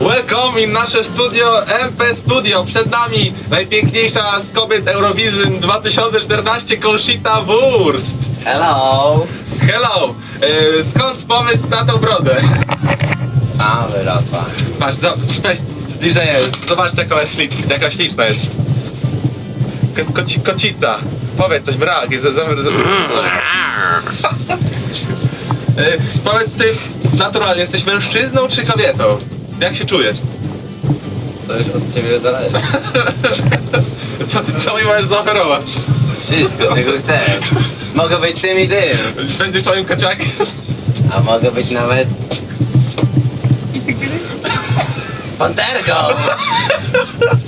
Welcome in nasze studio MP Studio. Przed nami najpiękniejsza z kobiet Eurovision 2014 Conchita Wurst. Hello! Hello! E, skąd pomysł na tą brodę? A, wyrosła. Patrz, zo- weź zbliżenie, zobaczcie jaka jest śliczna, jaka śliczna jest. To jest koci, kocica. Powiedz coś, brak. Za, E, powiedz ty, naturalnie jesteś mężczyzną czy kobietą? Jak się czujesz? To już od ciebie zależy. Co, co mi możesz zaoferować? Wszystko, czego chcesz. Mogę być tym i tym. Będziesz moim kociakiem? A mogę być nawet... Panterką!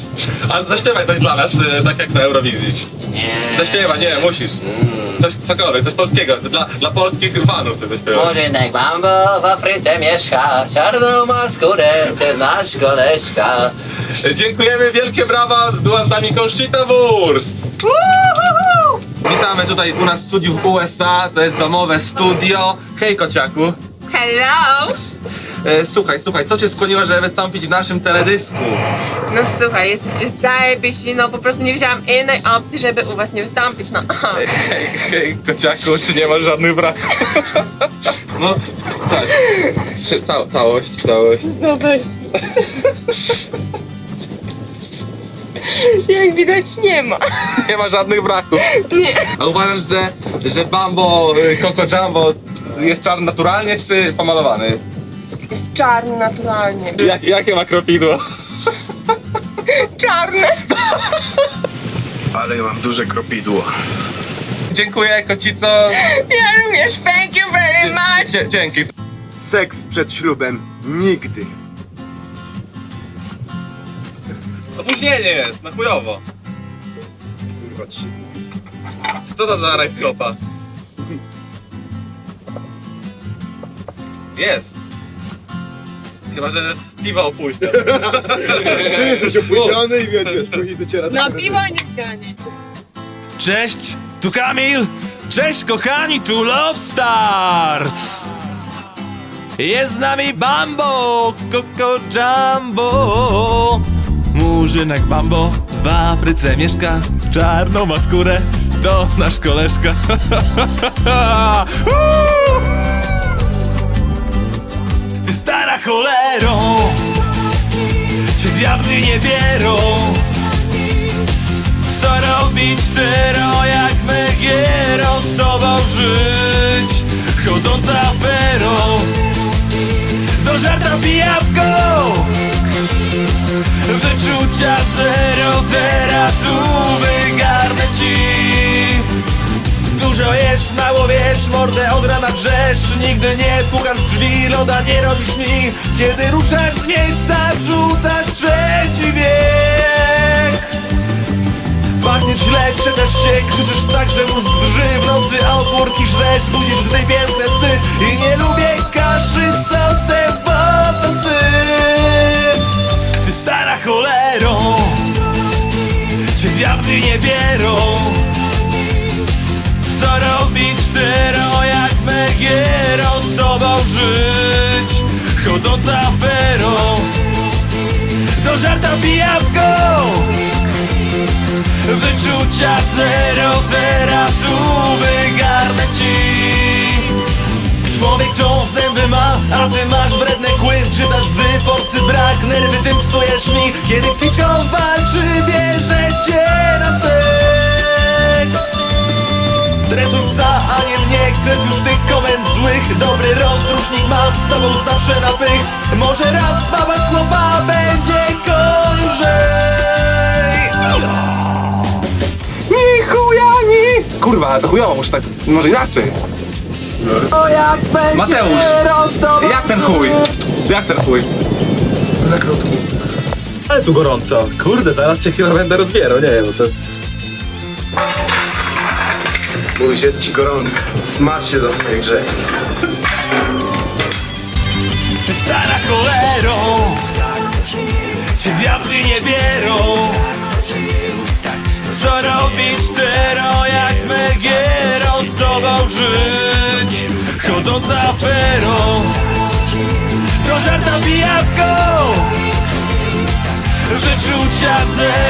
A zaśpiewaj coś dla nas, e, tak jak na Eurowizji. Nie. Zaśpiewaj, nie, musisz. Mm. Coś cokolwiek, coś polskiego, dla, dla polskich fanów coś zaśpiewaj. Murzynek bambo w Afryce mieszka, czarną ma skórę, ty znasz koleżka. Dziękujemy, wielkie brawa, była z nami Conchita Wurst. Witamy tutaj u nas w studiu w USA, to jest domowe studio. Hej kociaku. Hello! E, słuchaj, słuchaj, co cię skłoniło, żeby wystąpić w naszym teledysku? No słuchaj, jesteście zajebiści, no po prostu nie widziałam innej opcji, żeby u was nie wystąpić, no. aha. Hej, hej, kociaku, czy nie masz żadnych braków? No, coś. Przy- Ca całość, całość. No weź. Jak widać nie ma. Nie ma żadnych braków. Nie. A uważasz, że, że Bambo, y, Coco Jumbo jest czarny naturalnie, czy pomalowany? Czarny naturalnie. Jak, jakie ma kropidło? Czarny! Ale ja mam duże kropidło. Dziękuję, kocico. Ja również, thank you very much! Dzie- dzięki. Seks przed ślubem nigdy. Opóźnienie jest, na chujowo. Kurwa. Co to za rajskopa? Jest. Chyba, że piwo opuścił. Jesteś opóźniony i wiedziesz, później dociera Na piwo nie zganie. Cześć, tu Kamil. Cześć kochani, tu Love Stars. Jest z nami Bambo, Coco Jumbo. Murzynek Bambo w Afryce mieszka. Czarną ma skórę, to nasz koleżka. Uuu! Ty stara cholero, cię diabli nie bierą. Co robić tyro, jak Megiero z tobą żyć? Chodząca aferą. Do żarta pijawką Wyczucia zero, teraz tu wygarnę ci Dużo jesz, mało wiesz, mordę od rana drzesz Nigdy nie pukasz drzwi, loda nie robisz mi. Kiedy ruszasz z miejsca, wrzucasz trzeci wiek. Pachnie źle, czepiasz się, krzyczysz tak, że mózg drży. W nocy ogórki żreć, budzisz gdy piękne sny. I nie lubię kaszy z sosem, bo to syf. Ty stara cholero Cię diabli nie bierą Co robić tyro, jak Megiero Z tobą żyć, chodząca aferą Do żarta pijawką Wyczucia zero, teraz tu wygarnę ci. Człowiek to zęby ma, a ty masz wredne kły Czytasz, gdy forsy brak, nerwy tym psujesz mi. Kiedy kliczką walczy, bierze kres już tych komend złych Dobry rozrusznik mam z tobą zawsze na pych Może raz baba z chłopa będzie koniuszej Ni chuja, ni! Kurwa, to chujowo, muszę tak, może inaczej. O jak będzie Mateusz, rozdoba- Jak ten chuj? Jak ten chuj? Na krótki. Ale tu gorąco. Kurde, zaraz się chyba będę rozbierał, nie wiem, bo to... Mówisz, jest ci gorąco. Smaż się za swoje grzechy. Ty stara cholero Cię diabli nie bierą Co robić tero jak Megiero Z tobą żyć Chodząca aferą Do pożarta pijawką Że czucia zero,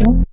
Thank.